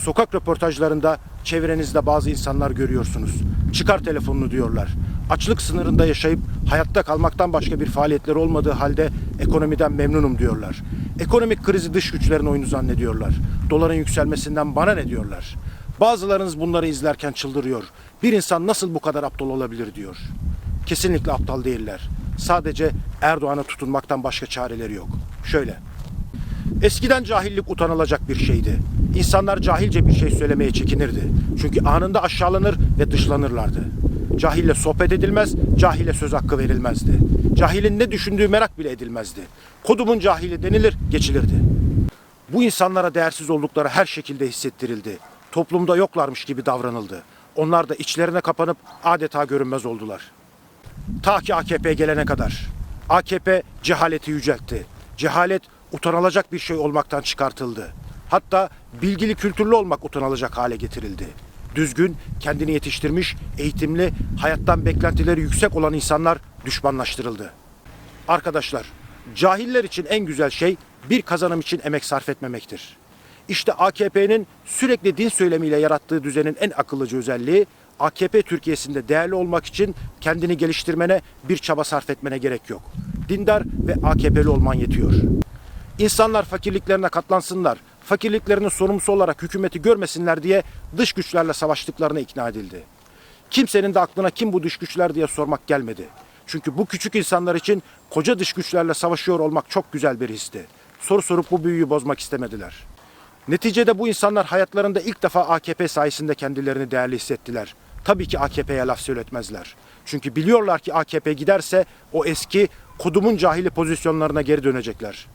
Sokak röportajlarında çevrenizde bazı insanlar görüyorsunuz. Çıkar telefonunu diyorlar. Açlık sınırında yaşayıp hayatta kalmaktan başka bir faaliyetleri olmadığı halde ekonomiden memnunum diyorlar. Ekonomik krizi dış güçlerin oyunu zannediyorlar. Doların yükselmesinden bana ne diyorlar. Bazılarınız bunları izlerken çıldırıyor. Bir insan nasıl bu kadar aptal olabilir diyor. Kesinlikle aptal değiller. Sadece Erdoğan'a tutunmaktan başka çareleri yok. Şöyle. Eskiden cahillik utanılacak bir şeydi. İnsanlar cahilce bir şey söylemeye çekinirdi. Çünkü anında aşağılanır ve dışlanırlardı. Cahille sohbet edilmez, cahile söz hakkı verilmezdi. Cahilin ne düşündüğü merak bile edilmezdi. Kodumun cahili denilir, geçilirdi. Bu insanlara değersiz oldukları her şekilde hissettirildi. Toplumda yoklarmış gibi davranıldı. Onlar da içlerine kapanıp adeta görünmez oldular. Ta ki AKP gelene kadar. AKP cehaleti yüceltti. Cehalet utanılacak bir şey olmaktan çıkartıldı. Hatta bilgili kültürlü olmak utanılacak hale getirildi. Düzgün, kendini yetiştirmiş, eğitimli, hayattan beklentileri yüksek olan insanlar düşmanlaştırıldı. Arkadaşlar, cahiller için en güzel şey bir kazanım için emek sarf etmemektir. İşte AKP'nin sürekli din söylemiyle yarattığı düzenin en akıllıca özelliği AKP Türkiye'sinde değerli olmak için kendini geliştirmene bir çaba sarf etmene gerek yok. Dindar ve AKP'li olman yetiyor. İnsanlar fakirliklerine katlansınlar, fakirliklerinin sorumlusu olarak hükümeti görmesinler diye dış güçlerle savaştıklarına ikna edildi. Kimsenin de aklına kim bu dış güçler diye sormak gelmedi. Çünkü bu küçük insanlar için koca dış güçlerle savaşıyor olmak çok güzel bir histi. Soru sorup bu büyüyü bozmak istemediler. Neticede bu insanlar hayatlarında ilk defa AKP sayesinde kendilerini değerli hissettiler. Tabii ki AKP'ye laf söyletmezler. Çünkü biliyorlar ki AKP giderse o eski kodumun cahili pozisyonlarına geri dönecekler.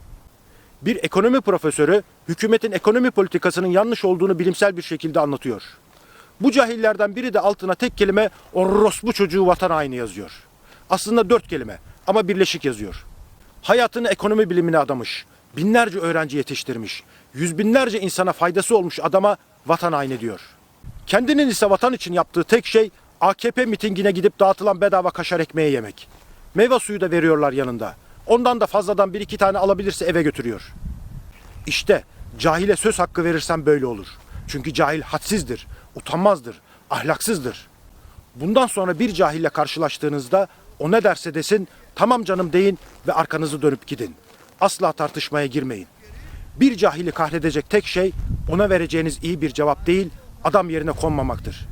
Bir ekonomi profesörü hükümetin ekonomi politikasının yanlış olduğunu bilimsel bir şekilde anlatıyor. Bu cahillerden biri de altına tek kelime orospu çocuğu vatan haini yazıyor. Aslında dört kelime ama birleşik yazıyor. Hayatını ekonomi bilimine adamış, binlerce öğrenci yetiştirmiş, yüz binlerce insana faydası olmuş adama vatan haini diyor. Kendinin ise vatan için yaptığı tek şey AKP mitingine gidip dağıtılan bedava kaşar ekmeği yemek. Meyve suyu da veriyorlar yanında. Ondan da fazladan bir iki tane alabilirse eve götürüyor. İşte cahile söz hakkı verirsen böyle olur. Çünkü cahil hadsizdir, utanmazdır, ahlaksızdır. Bundan sonra bir cahille karşılaştığınızda o ne derse desin tamam canım deyin ve arkanızı dönüp gidin. Asla tartışmaya girmeyin. Bir cahili kahredecek tek şey ona vereceğiniz iyi bir cevap değil adam yerine konmamaktır.